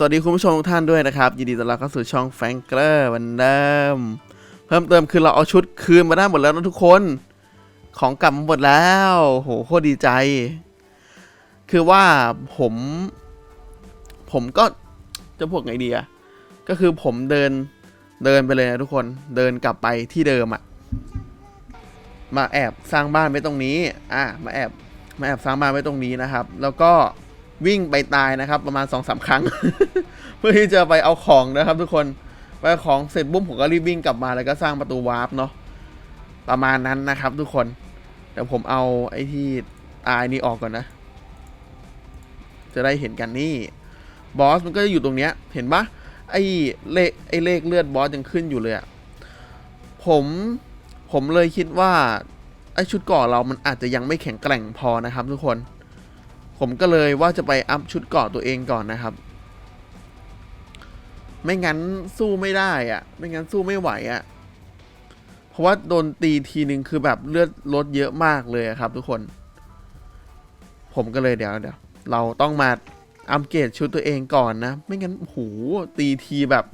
สวัสดีคุณผู้ชมทุกท่านด้วยนะครับ ยินดีต้อนรับเข้าสู่ช่องแฟงเกอร์วันเดิม เพิ่มเติมคือเราเอาชุดคืนมาได้หมดแล้วนะทุกคนของกลับมาหมดแล้วโหโคตรดีใจ คือว่าผม ผมก็จะพูดไงดีอะก็คือผมเดินเดินไปเลยนะทุกคนเดินกลับไปที่เดิมอะมาแอบสร้างบ้านไว้ตรงนี้ อะ มาแอบมาแอบสร้างบ้านไว้ตรงนี้นะครับ แล้วก็ วิ่งไปตายนะครับ ประมาณสองสามครั้ง เพื่อที่จะไปเอาของนะครับ ทุกคนไปเอาของเสร็จบุ้มผมก็รีบวิ่งกลับมาแล้วก็สร้างประตูวาร์ปเนาะประมาณนั้นนะครับ ทุกคนเดี๋ยวผมเอาไอ้ที่ตายนี่ออกก่อนนะ จะได้เห็นกันนี่บอสมันก็จะอยู่ตรงเนี้ย เห็นปะไอ้เลขไอ้เลขเลือดบอสยังขึ้นอยู่เลยอะผมผมเลยคิดว่าไอ้ชุดก่อเรามันอาจจะยังไม่แข็งแกร่งพอนะครับ ทุกคน ผมก็เลยว่าจะไปอัพชุดเกราะตัวเองก่อนนะครับ ไม่งั้นสู้ไม่ได้อะไม่งั้นสู้ไม่ไหวอะเพราะว่าโดนตีทีนึงคือแบบเลือดลดเยอะมากเลยครับ ทุกคน ผมก็เลยเดี๋ยวเดี๋ยวเราต้องมาอัปเกรดชุดตัวเองก่อนนะ ไม่งั้นโหตีทีแบบ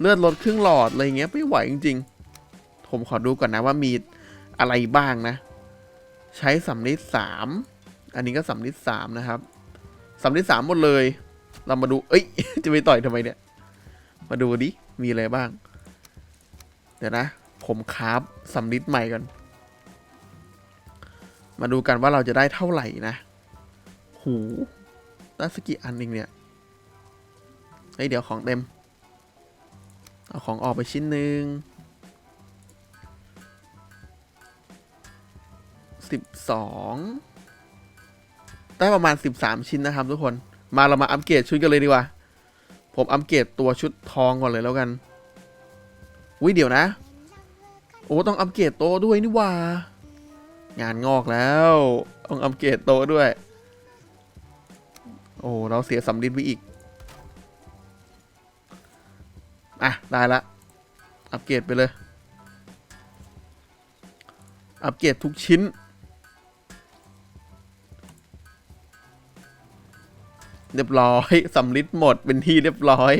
เลือดลดครึ่งหลอดอะไรเงี้ยไม่ไหวจริง ๆ ผมขอดูก่อนนะว่ามีอะไรบ้างนะ ใช้สำลิดสาม อันนี้ก็สำลิดสามนะครับสำลิดสามหมดเลย เรามาดู เอ้ย จะไปต่อยทำไมเนี่ย มาดูดิ มีอะไรบ้าง เดี๋ยวนะ ผมคราฟสำลิดใหม่ก่อน มาดูกันว่าเราจะได้เท่าไหร่นะ หูได้สกกี่อันเองเนี่ย เฮ้ย เดี๋ยวของเต็ม เอาของออกไปชิ้นหนึ่งสิบสอง ได้ประมาณ 13 ชิ้นนะครับทุกคน มาเรามาอัปเกรดชุดกันเลยดีกว่า ผมอัปเกรดตัวชุดทองก่อนเลยแล้วกันวิเดี๋ยวนะ โอ้ต้องอัปเกรดโตะด้วยนี่ว่า งานงอกแล้ว ต้องอัปเกรดโตะด้วย โอ้เราเสียสำลิดไปอีก อะได้ละ อัปเกรดไปเลย อัปเกรดทุกชิ้น เรียบร้อยสำลิดหมดเป็นที่เรียบร้อย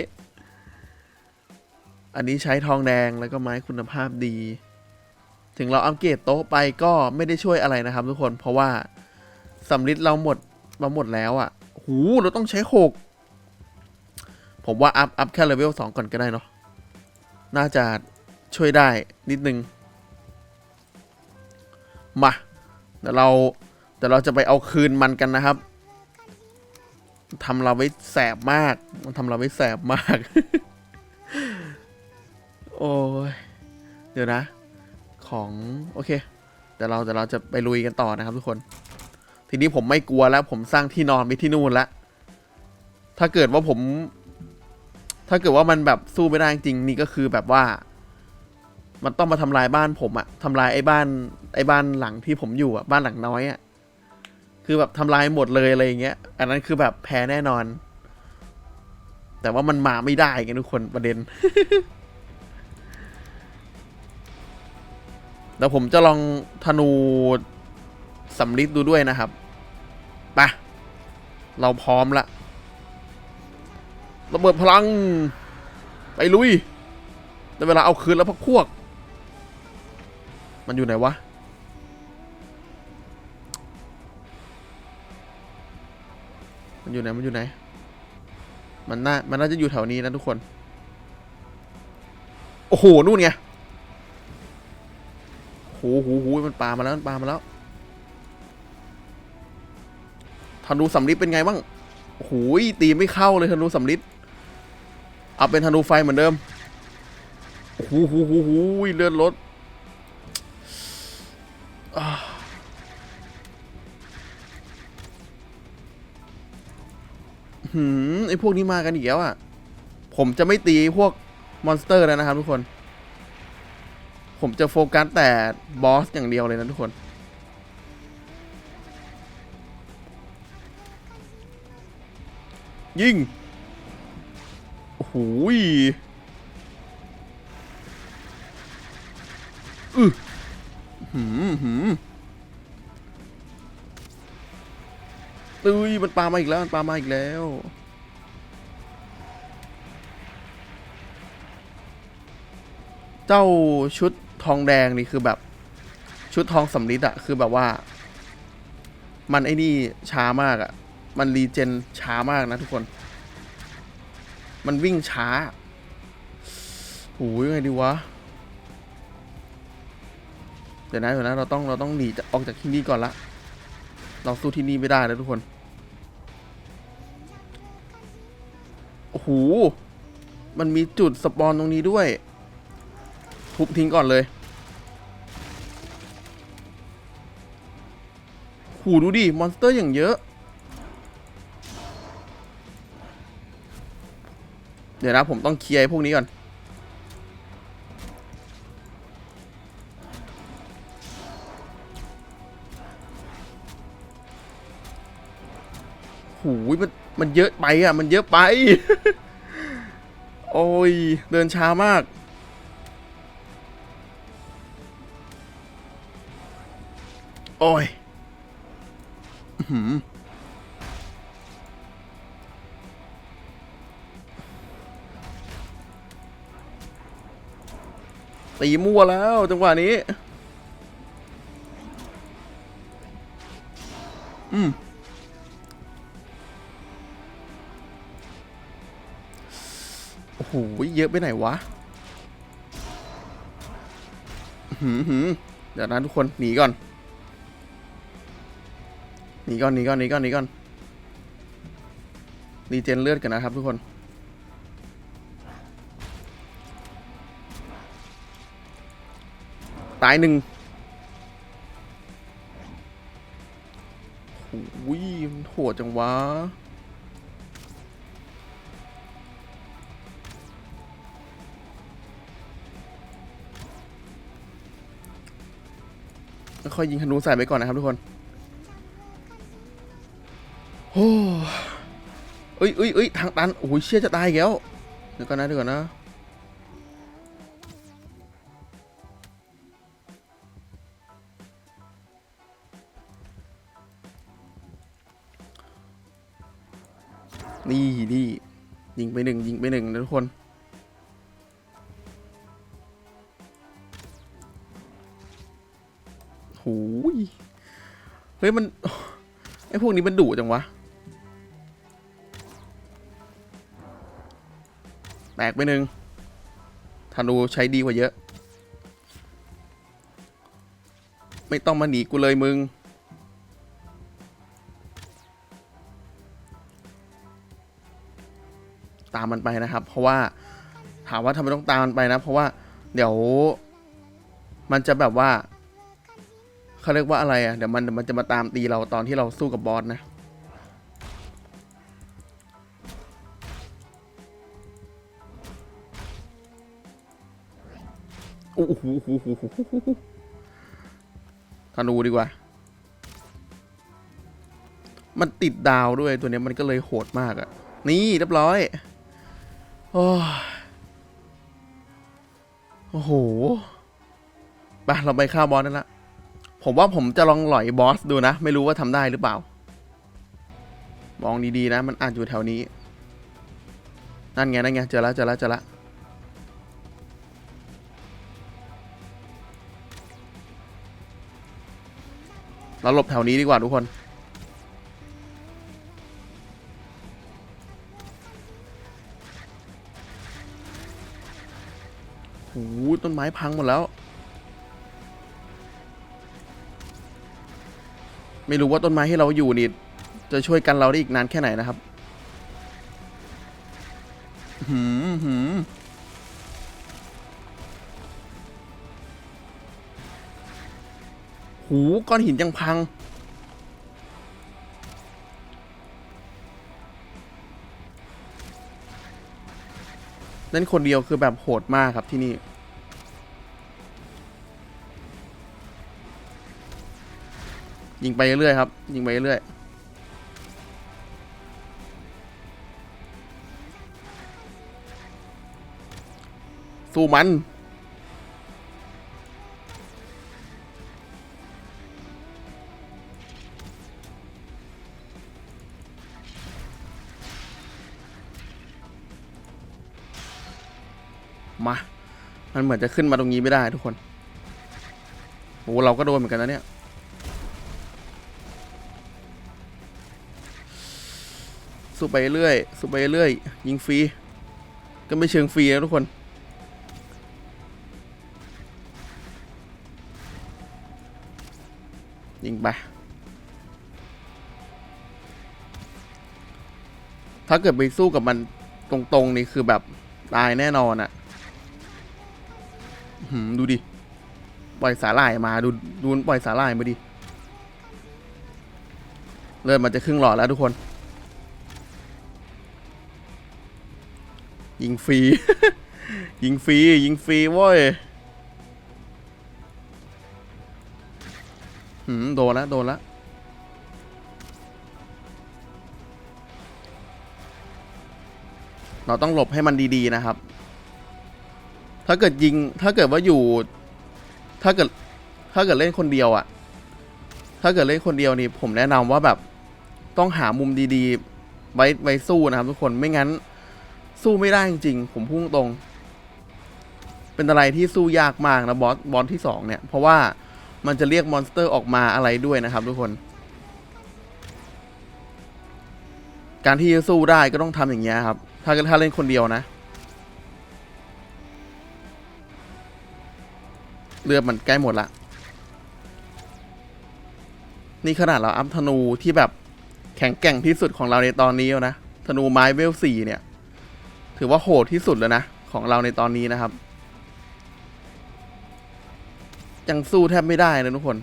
อันนี้ใช้ทองแดงแล้วก็ไม้คุณภาพดี ถึงเราอัปเกรดโต๊ะไปก็ไม่ได้ช่วยอะไรนะครับ ทุกคนเพราะว่าสำลิดเราหมดเราหมดแล้วอะ่ะ หูเราต้องใช้หกผมว่าอัพอัพแค่เลเวลสองก่อนก็ได้เนาะน่าจะช่วยได้นิดนึง มาเดี๋ยวเราเดี๋ยวเราจะไปเอาคืนมันกันนะครับ ทำเราไว้แสบมาก มันทำเราไว้แสบมาก โอ้ย เดี๋ยวนะ ของโอเค เดี๋ยวเราเดี๋ยวเราจะไปลุยกันต่อนะครับทุกคน ทีนี้ผมไม่กลัวแล้ว ผมสร้างที่นอนไปที่นู่นแล้วถ้าเกิดว่าผม ถ้าเกิดว่ามันแบบสู้ไม่ได้จริงนี่ก็คือแบบว่า มันต้องมาทำลายบ้านผมอะทำลายไอ้บ้าน ไอ้บ้านหลังที่ผมอยู่อะบ้านหลังน้อยอะ คือแบบทำลายหมดเลยอะไรอย่างเงี้ย อันนั้นคือแบบแพ้แน่นอน แต่ว่ามันมาไม่ได้ไงทุกคนประเด็นเดี๋ยวผมจะลองธนูสำลิดดูด้วยนะครับไปะเราพร้อมละระเบิดพลัง ไปลุยได้เวลาเอาคืนแล้วพักพวก มันอยู่ไหนวะ มันอยู่ไหน มันอยู่ไหน มันน่า มันน่าจะอยู่แถวนี้นะทุกคน โอ้โห นู่นไงโหโหโหมันปามาแล้ว มันปามาแล้วธนูสำลิดเป็นไงบ้างโอ้โหตีไม่เข้าเลยธนูสำลิดเอาเป็นธนูไฟเหมือนเดิมโอ้โหโหโหโหเลือดลด หืมไอพวกนี้มากันอีกแล้วอะผมจะไม่ตีพวกมอนสเตอร์แล้วนะครับ ทุกคน ผมจะโฟกัสแต่บอสอย่างเดียวเลยนะทุกคนยิงโอ้โห ตื้ยมันปลามาอีกแล้วมันปลามาอีกแล้ว เจ้าชุดทองแดงนี่คือแบบ ชุดทองสำลิดอะคือแบบว่า มันไอ้นี่ช้ามากอะมันรีเจนช้ามากนะทุกคน มันวิ่งช้าหูยังไงดีวะ เดี๋ยวนะเดี๋ยวนะเราต้องเราต้องหนีออกจากที่นี่ก่อนละ เราสู้ที่นี่ไม่ได้แล้วทุกคน โอ้โห มันมีจุดสปอนตรงนี้ด้วย ทุบทิ้งก่อนเลยหูดูดิ มอนสเตอร์อย่างเยอะ เดี๋ยวนะ ผมต้องเคลียร์พวกนี้ก่อน หูยมันมันเยอะไปอะ มันเยอะไป โอ้ย เดินช้ามาก โอ้ยอื้อหือตีมั่วแล้วจังหวะนี้ อืม หเยอะไปไหนวะหืมหืมเดี๋ยวนะทุกคนหนีก่อนหนีก่อนหนีก่อนหนีก่อนหนีก่อนรีเจนเลือดกันนะครับทุกคน ตายหนึ่งโอ้ยโหดจังวะ ค่อยยิงธนูใส่ไปก่อนนะครับทุกคนโอ้เอ้ยเอ้ยเอ้ยทางตัน โอ้ยเชี่ยจะตายอีกแล้วเดี๋ยวก่อนนะเดี๋ยวก่อนนะ นี่นี่ยิงไปหนึ่งยิงไปหนึ่งนะทุกคน ฮ้ยมันไอพวกนี้มันดุจังวะแตกไปหนึ่งธนูใช้ดีกว่าเยอะ ไม่ต้องมาหนีกูเลยมึง ตามมันไปนะครับ เพราะว่าถามว่าทำไมต้องตามมันไปนะ เพราะว่าเดี๋ยว มันจะแบบว่า เขาเรียกว่าอะไรอะเดี๋ยวมันมันจะมาตามตีเราตอนที่เราสู้กับบอสนะโอ้โหธนูดีกว่า มันติดดาวด้วยตัวนี้มันก็เลยโหดมากอะ่ะ นี่เรียบร้อย โอ้โอ้โห ไป เราไปฆ่าบอสนั่นละ ผมว่าผมจะลองหล่อยบอสดูนะ ไม่รู้ว่าทำได้หรือเปล่า มองดีๆนะ มันอาจอยู่แถวนี้ นั่นไง นั่นไง เจอแล้วเจอแล้วเจอแล้วเราหลบแถวนี้ดีกว่าทุกคนโอ้โหต้นไม้พังหมดแล้ว ไม่รู้ว่าต้นไม้ให้เราอยู่นี่จะช่วยกันเราได้อีกนานแค่ไหนนะครับหืมหืมหูก้อนหินยังพัง นั่นคนเดียวคือแบบโหดมากครับที่นี่ ยิงไปเรื่อยครับ ยิงไปเรื่อยสู้มันมา มันเหมือนจะขึ้นมาตรงนี้ไม่ได้ทุกคน โอ้เราก็โดนเหมือนกันนะเนี่ย สู้ไปเรื่อยสู้ไปเรื่อยยิงฟรีก็ไม่เชิงฟรีนะทุกคน ยิงไปถ้าเกิดไปสู้กับมันตรงๆนี่คือแบบตายแน่นอนอะอื้อหืมดูดิ ปล่อยสาหร่ายมาดูดูปล่อยสาหร่ายมาดิเริ่มมันจะครึ่งหลอดแล้วทุกคน ยิงฟรี ยิงฟรี ยิงฟรีว้ยหืมโดนล้วโดนล้วเราต้องหลบให้มันดีๆนะครับ ถ้าเกิดยิง ถ้าเกิดว่าอยู่ ถ้าเกิด ถ้าเกิดเล่นคนเดียวอะถ้าเกิดเล่นคนเดียวนี่ผมแนะนำว่าแบบ ต้องหามุมดีๆ ไว้ไว้สู้นะครับทุกคน ไม่งั้น สู้ไม่ได้จริงๆ ผมพุ่งตรง เป็นอะไรที่สู้ยากมากนะบอสบอสที่สองเนี่ย เพราะว่ามันจะเรียกมอนสเตอร์ออกมาอะไรด้วยนะครับทุกคน การที่จะสู้ได้ก็ต้องทำอย่างเงี้ยครับ ถ้าถ้าเล่นคนเดียวนะเรือมันใกล้หมดละ นี่ขนาดเราอัพธนูที่แบบแข็งแกร่งที่สุดของเราในตอนนี้แล้วนะ ธนูไม้เวลสี่เนี่ย ถือว่าโหดที่สุดแล้วนะ ของเราในตอนนี้นะครับ ยังสู้แทบไม่ได้นะทุกคน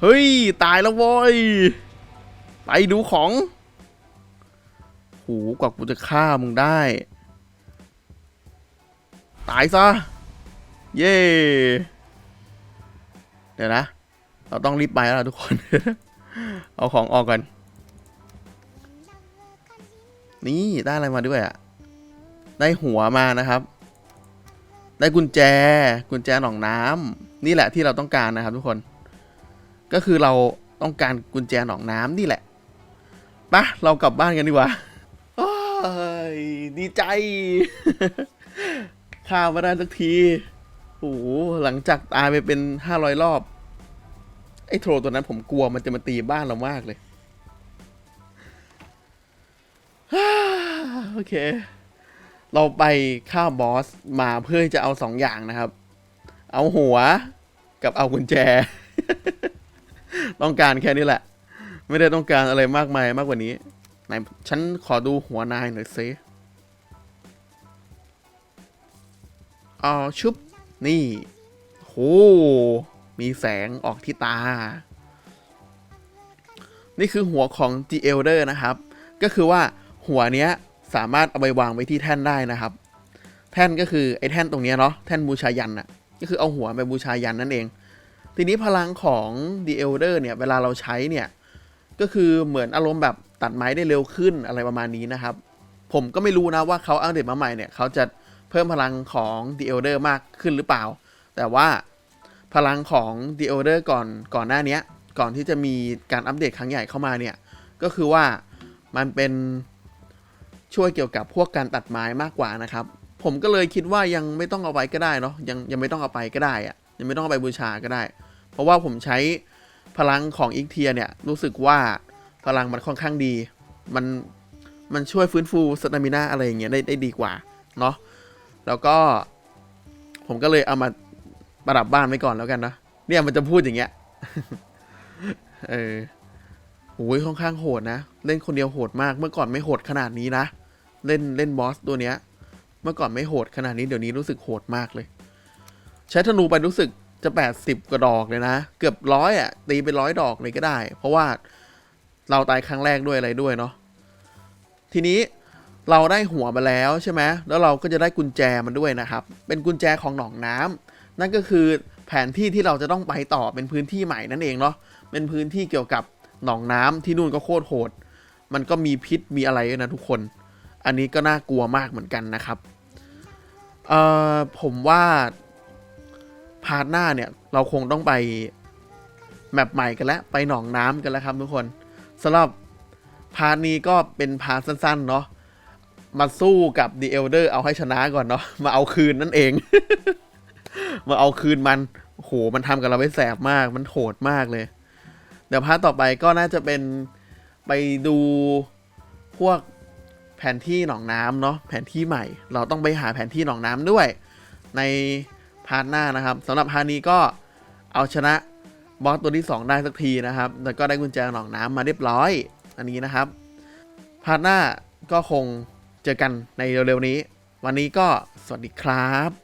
เฮ้ย ตายแล้วโว้ย ไปดูของ หูกว่ากูจะฆ่ามึงได้ ตายซะ เย่เดี๋ยวนะ เราต้องรีบไปแล้วล่ะทุกคน เอาของออกกัน นี่ได้อะไรมาด้วยอะ่ะได้หัวมานะครับ ได้กุญแจ กุญแจหนองน้ำนี่แหละที่เราต้องการนะครับ ทุกคน ก็คือเราต้องการกุญแจหนองน้ำนี่แหละปะเรากลับบ้านกันดีกว่าโอ้ยดีใจข้าวมาได้สักทีโอ้โหหลังจากตายไปเป็นห้าร้อยรอบ ไอ้โทรตัวนั้นผมกลัวมันจะมาตีบ้านเรามากเลย โอเค เราไปฆ่าบอสมาเพื่อจะเอาสองอย่างนะครับ เอาหัวกับเอากุญแจ ต้องการแค่นี้แหละ ไม่ได้ต้องการอะไรมากมายมากกว่านี้ ไหน ฉันขอดูหัวนายหน่อยซิอ๋อชุบ นี่โหมีแสงออกที่ตา นี่คือหัวของ The Elder นะครับ ก็คือว่า หัวเนี้ยสามารถเอาไปวางไว้ที่แท่นได้นะครับ แท่นก็คือไอ้แท่นตรงเนี้ยเนาะแท่นบูชายันน่ะก็คือเอาหัวไปบูชายันนั่นเอง ทีนี้พลังของ The Elder เนี่ยเวลาเราใช้เนี่ยก็คือเหมือนอารมณ์แบบตัดไม้ได้เร็วขึ้นอะไรประมาณนี้นะครับ ผมก็ไม่รู้นะว่าเขาอัปเดตมาใหม่เนี่ยเขาจะเพิ่มพลังของ The Elder มากขึ้นหรือเปล่า แต่ว่าพลังของ The Elder ก่อนก่อนหน้านี้ก่อนที่จะมีการอัปเดตครั้งใหญ่เข้ามาเนี่ยก็คือว่ามันเป็น ช่วยเกี่ยวกับพวกการตัดไม้มากกว่านะครับ ผมก็เลยคิดว่ายังไม่ต้องเอาไปก็ได้เนาะยังยังไม่ต้องเอาไปก็ได้อะยังไม่ต้องเอาไปบูชาก็ได้ เพราะว่าผมใช้พลังของอีกเทียเนี่ยรู้สึกว่าพลังมันค่อนข้างดี มันมันช่วยฟื้นฟูสตามินาอะไรอย่างเงี้ยได้ได้ดีกว่าเนาะแล้วก็ ผมก็เลยเอามาประดับบ้านไว้ก่อนแล้วกันนะเนี่ยมันจะพูดอย่างเงี้ยเออโอ้ยค่อนข้างโหดนะ เล่นคนเดียวโหดมากเมื่อก่อนไม่โหดขนาดนี้นะ เล่นเล่นบอสตัวเนี้ย เมื่อก่อนไม่โหดขนาดนี้เดี๋ยวนี้รู้สึกโหดมากเลย ใช้ธนูไปรู้สึกจะแปดสิบกว่าดอกเลยนะ เกือบร้อยอะ ตีไปร้อยดอกเลยก็ได้ เพราะว่าเราตายครั้งแรกด้วยอะไรด้วยเนาะทีนี้เราได้หัวมาแล้วใช่ไหมแล้วเราก็จะได้กุญแจมันด้วยนะครับ เป็นกุญแจของหนองน้ำนั่นก็คือแผนที่ที่เราจะต้องไปต่อเป็นพื้นที่ใหม่นั่นเองเนาะเป็นพื้นที่เกี่ยวกับหนองน้ำที่นู่นก็โคตรโหด มันก็มีพิษมีอะไรด้วยนะทุกคน อันนี้ก็น่ากลัวมากเหมือนกันนะครับ เอ่อผมว่าพาร์ทหน้าเนี่ย เราคงต้องไปแมปใหม่กันแล้ว ไปหนองน้ำกันแล้วครับทุกคนสำหรับพาร์ทนี้ก็เป็นพาร์ทสั้นๆ เนาะมาสู้กับ The Elder เอาให้ชนะก่อนเนาะมาเอาคืนนั่นเอง มาเอาคืนมันโหมันทำกับเราไว้แสบมาก มันโหดมากเลย เดี๋ยวพาร์ทต่อไปก็น่าจะเป็นไปดูพวก ผนที่หนองน้ำเนาะแผนที่ใหม่ เราต้องไปหาแผนที่หนองน้ำด้วย ในพาร์ทหน้านะครับสำหรับพาร์ทนี้ก็เอาชนะบอสตัวที่ 2 ได้สักทีนะครับ แล้วก็ได้กุญแจหนองน้ำมาเรียบร้อย อันนี้นะครับพาร์ทหน้าก็คงเจอกันในเร็วๆนี้ วันนี้ก็สวัสดีครับ